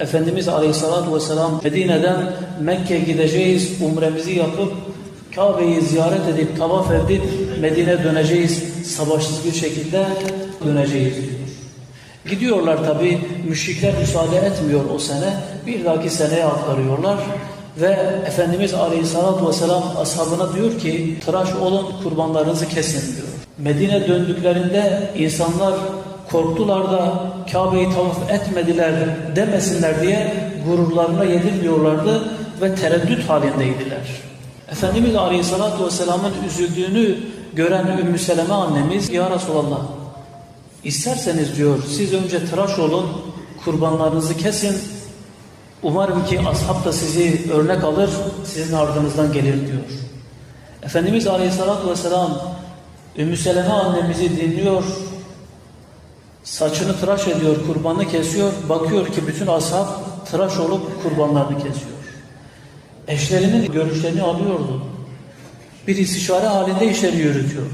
Efendimiz Aleyhisselatü Vesselam Medine'den Mekke'ye gideceğiz, umremizi yapıp Kabe'yi ziyaret edip, tavaf edip Medine döneceğiz, savaşsız bir şekilde döneceğiz diyor. Gidiyorlar tabi, müşrikler müsaade etmiyor o sene, bir dahaki seneye aktarıyorlar ve Efendimiz Aleyhisselatü Vesselam ashabına diyor ki, tıraş olun kurbanlarınızı kesin diyor. Medine döndüklerinde insanlar korktular da Kabe'yi tavaf etmediler demesinler diye gururlarına yedirmiyorlardı ve tereddüt halindeydiler. Efendimiz Aleyhisselatü Vesselam'ın üzüldüğünü gören Ümmü Seleme annemiz Ya Resulallah isterseniz diyor siz önce tıraş olun kurbanlarınızı kesin umarım ki ashab da sizi örnek alır sizin ardınızdan gelir diyor. Efendimiz Aleyhisselatü Vesselam Ümmü Seleme annemizi dinliyor saçını tıraş ediyor kurbanı kesiyor bakıyor ki bütün ashab tıraş olup kurbanlarını kesiyor. Eşlerinin görüşlerini alıyordu. Bir istişare halinde işleri yürütüyor.